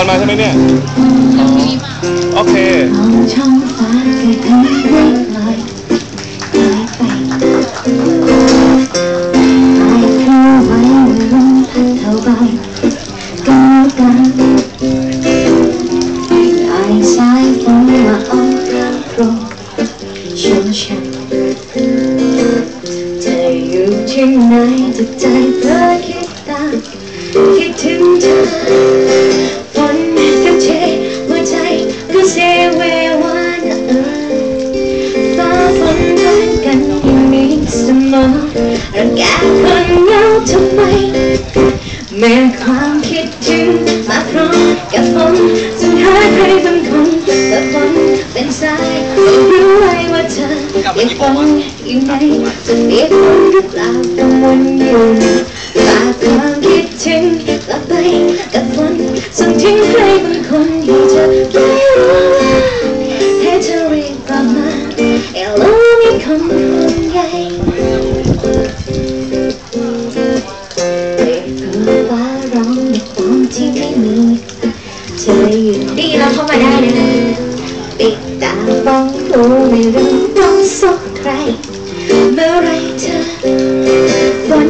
รมาใช่ไหมเนี่ย โอเคช่องฟ้าแค่คำเล็กน้อยหายไปหายคลื่นไว้เมื่อลมพัดเข้าไปก้าวกันไอ้สายฝนมาอ้อมโปรชุ่มฉ่ำเธออยู่ที่ไหนจิตใจเธอคิดตามคิดถึงเธอ รังแกคนเงาทำไมแม้ความคิดถึงมาพร้อมกับฝนจนหาใครบางคนแต่ฝนเป็นสายไม่รู้ไว้ว่าเธอเปียกฝนอยู่ไหนจะเปียกฝนหรือเปล่ากังวลอยู่ฝากความคิดถึงกลับไปกับฝน ห่วงใยเรียกฟ้าร้องในความที่ไม่มีเธออยู่ดีเราเข้ามาได้เลยนะปิดตาฟังรู้ไม่รู้ต้องสกใคร เมื่อไรเธอฝน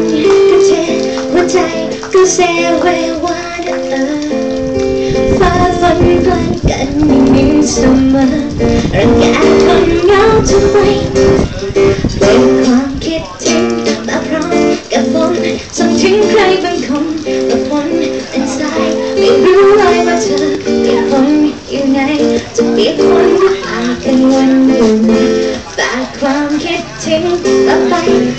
กับเธอหัวใจก็เซเววานเออฟ้าฝนกลันกันอย่างนี้เสมอรังแกคนเหงาทำไม เป็นความคิดถึงมาพร้อมกับฝนส่งถึงใครบางคนกับฝนเป็นสายไม่รู้เลยว่าเธอเปียกฝนอยู่ไหนจะเปียกฝนหรือเปล่ากันวันอยู่ไหนฝากความคิดถึงกลับไป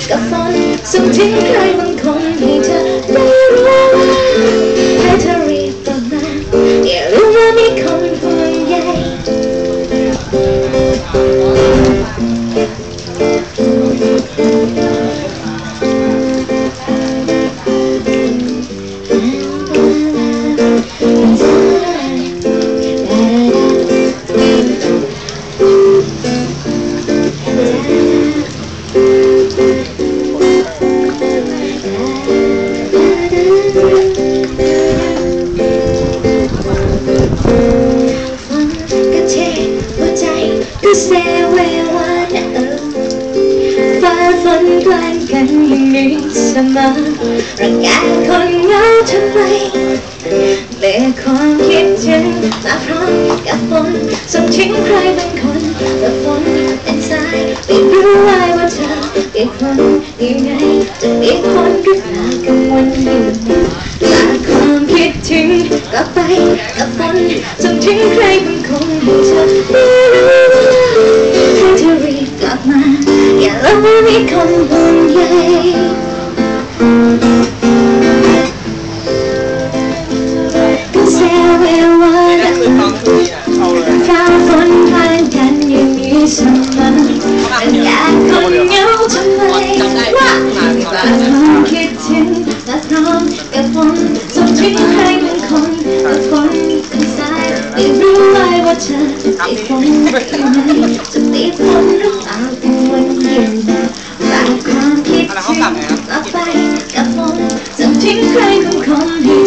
กับฝนส่งถึงใครบางคนที่เธอไม่รู้ อย่างนี้เสมอรังแกคนเหงาทำไมเมื่อความคิดถึงมาพร้อมกับฝนส่งถึงใครบางคนแต่ฝนเป็นสายไม่รู้ว่าเธอเปียกฝนยู่ไหนจะเปียกฝนหรือเปล่ากังวลอยู่ฝากความคิดถึงกลับไปกับฝนส่งถึงใครบางคนเธอไม่รู้ให้เธอรีบกลับมา อย่มีคนห่วงใยก็เซเววาไม่ได้เคยฟังทุกทีอะเอาเลยฟ้าฝนพานกันอย่างนี้เสมอแต่อยากคนเหงาทำไมว่าฝากความคิดถึงและพร้อมกับฝนส่งถึงใครบางคนแต่ฝนเป็นสายไม่รู้เลยว่าเธอไอ้ฝนอยู่ไหน บางคมคิดถึงก็ไปกับลมจนทิ้งใครบางคนให้